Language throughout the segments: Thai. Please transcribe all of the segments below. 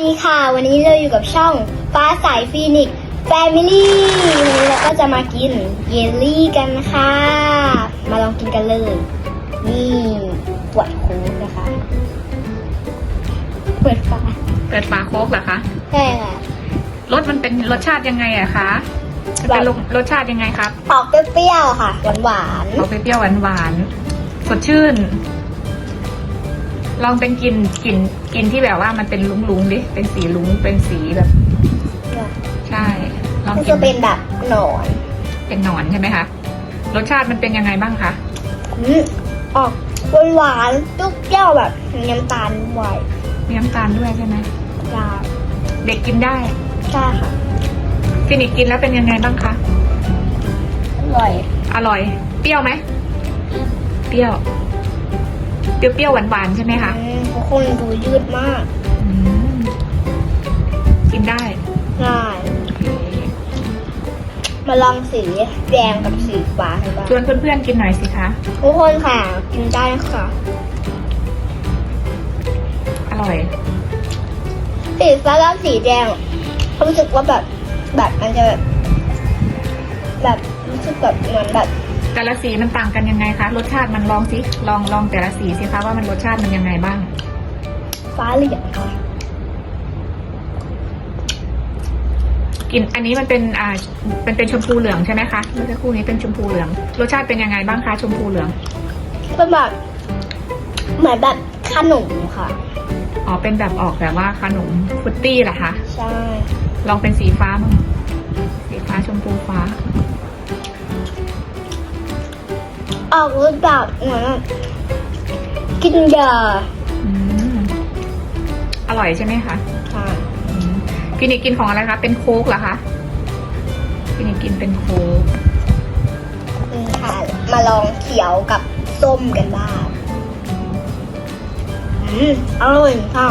ดีค่ะ วันนี้เราอยู่กับช่องฟ้าใสฟีนิกแฟมิลี่วันนี้เราก็จะมากินเยลลี่กันนะคะ มาลองกินกันเลย นี่ปวดโค้งนะคะเปิดฝาเปิดฝาโค้กเหรอคะใช่ค่ะรสมันเป็นรสชาติยังไงอะคะมันเป็นรสรสชาติยังไงครับออกเปรี้ยวๆค่ะ หวานออกเปรี้ยวๆหวานๆสดชื่น ลองเป็นกลินกลิ่น กลินที่แบบว่ามันเป็นลุงๆดิ เป็นสีลุงเป็นสีแบบๆใช่ลองมันกิจะนเป็นแบบหนอนเป็นหนอนใช่ไหมคะ รสชาติมันเป็นยังไงบ้างคะ อืมออกหวานๆตุ๊กเปรี้ยวแบบน้ำตาลไหวมีน้ำตาลด้วยใช่ไหม ยาเด็กกินได้ใช่ค่ะ ฟินิกกินแล้วเป็นยังไงบ้างคะ อร่อยอร่อย เปรี้ยวไหม เปรี้ยว เปรี้ยวๆหวานๆใช่ไหมคะ อืม ทุกคนดูยืดมากอืมกินได้ง่ายมาลองสีแดงกับสีฟ้าให้บ้างชวนเพื่อนๆกินหน่อยสิคะ ทุกคนค่ะ กินได้ค่ะ อร่อย สีฟ้ากับสีแดงรู้สึกว่าแบบแบบมันจะแบบ แบบรู้สึกแบบเหมือนแบบแต่ละสีมันต่างกันยังไงคะ รสชาติมันลองสิ ลองลองแต่ละสีสิคะว่ามันรสชาติมันยังไงบ้าง ฟ้าเหลืองค่ะกินอันนี้มันเป็นอ่าเป็นเป็นชมพูเหลืองใช่ไหมคะเมื่อสักครู่นี้เป็นชมพูเหลือง รสชาติเป็นยังไงบ้างคะชมพูเหลืองเป็นแบบเหมือนแบบขนมค่ะอ๋อเป็นแบบออกแบบว่าขนมฟรุตตี้เหรอคะใช่ลองเป็นสีฟ้ามั้งสีฟ้าชมพูฟ้า ออกรสแบบเหมือนแบบกินยาอืมอ ร่อยใช่ไหมคะค่ะอืมฟินิกกินของอะไรคะ เป็นโค้กเหรอคะฟินิกกินเป็นโค้กนี่ค่ะมาลองเขียวกับส้มกันบ้างอืมอร่อยค่ะ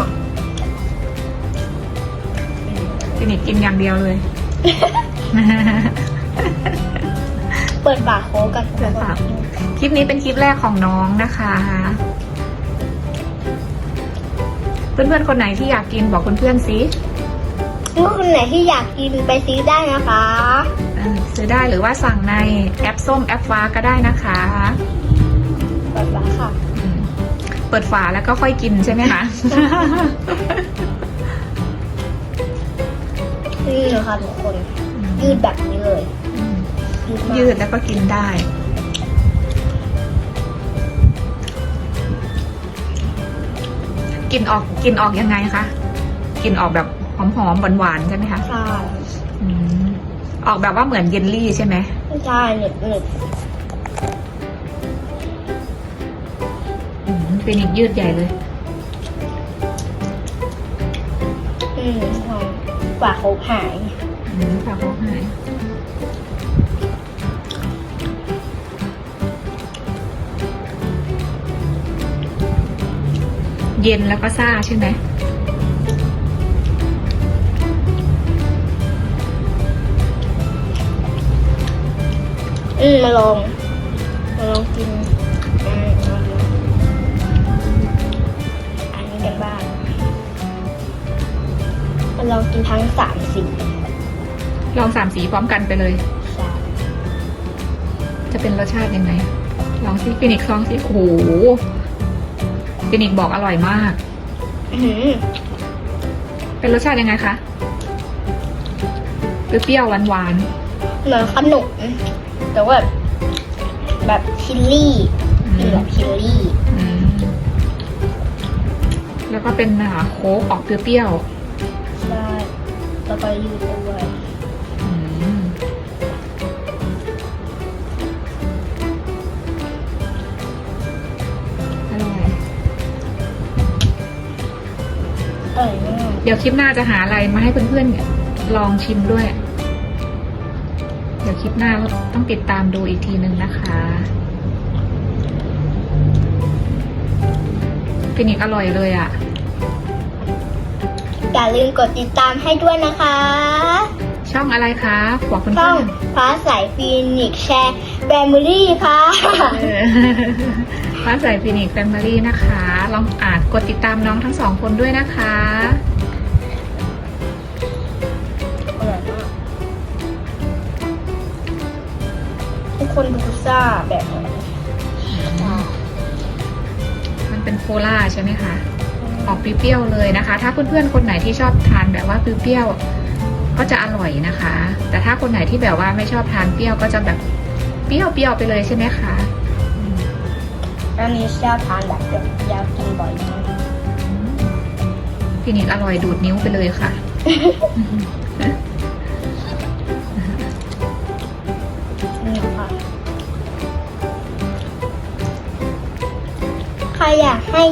ฟินิกกินอย่างเดียวเลย เปิดฝาโค้กกันเปิดฝาคลิปนี้เป็นคลิปแรกของน้องนะคะ เพื่อนๆคนไหนที่อยากกินบอกเพื่อนๆสิเมื่อคนไหนที่อยากกินไปซื้อได้นะคะเออซื้อได้หรือว่าสั่งในแอปส้มแอปฟ้าก็ได้นะคะเปิดฝาค่ะ อืมเปิดฝาแล้วก็ค่อยกินใช่ไหมคะ นี่นะคะทุกคน ยืดแบบนี้เลยอืมยืดมากยืดแล้วก็กินได้ กินออกกินออกยังไงคะกินออกแบบหอมๆหวานๆใช่ไหมคะใช่อืมออกแบบว่าเหมือนเยลลี่ใช่ไหมใช่หนึบหนึบอืมฟินิกยืดใหญ่เลย อืมหอมฝาโค้กหายอืมค่ะเขาหาย เย็นแล้วก็ซ่าใช่ไหมอืมมาลอง มาลองกินอืมอันนี้กันบ้างมาลองกินทั้งสามสีลองสามสีพร้อมกันไปเลยใช่จะเป็นรสชาติยังไง ลองซิฟินิกซ์ลองซิโอ้โห ฟินิกซ์บอกอร่อยมากอื้อหือเป็นรสชาติยังไงคะเปรี้ยวๆหวานเหมือนขนมแต่ว่าแบบแบบชิลลี่ๆอืกินมแบบชิลลี่อืมแล้วก็เป็นอ่าโค้กออกเปรี้ยวใช่แล้วก็ยืดด้วย ดี๋ยวคลิปหน้าจะหาอะไรมาให้เพื่อนๆลองชิมด้วย เดี๋ยวคลิปหน้าต้องติดตามดูอีกทีหนึ่งนะคะฟินิกอร่อยเลยอะ่ะ อย่าลืมกดติดตามให้ด้วยนะคะ ช่องอะไรคะบอกเพื่ช่องอนฟ้าใสฟีนิกซ์แชร์แฟมิลี่ค่ะๆเออฟ้าใสฟินิกแฟมิลี่นะคะ ลองอ่านกดติดตามน้องทั้งสองคนด้วยนะคะ คนดูซ่าแบบไหนมันเป็นโคลาใช่ไหมคะออกเปรี้ยวๆเลยนะคะ ถ้าเพื่อนๆคนไหนที่ชอบทานแบบว่าเปรี้ยวๆก็จะอร่อยนะคะ แต่ถ้าคนไหนที่แบบว่าไม่ชอบทานเปรี้ยวก็จะแบบเปรี้ยวๆไปเลยใช่ไหมคะอืมอันนี้ชอบทานแบบเปรี้ยวๆกินบ่อยมากพี่นิกอร่อยดูดนิ้วไปเลยค่ะ ครอยากให้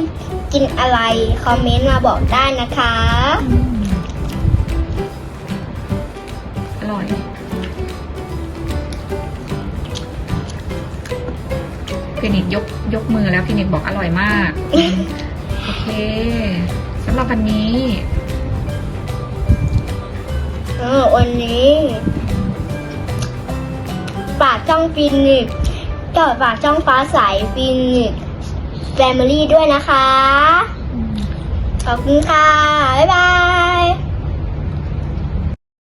กินอะไรคอมเมนต์มาบอกได้นะคะ อร่อย พี่นิกยกยกมือแล้วพี่นิกบอกอร่อยมาก โอเคสำหรับวันนี้เออวันนี้ฝากช่องฟินิกก็ฝากช่องฟ้าใสฟินิก แฟมิลี่ด้วยนะคะ ขอบคุณค่ะ บ๊ายบาย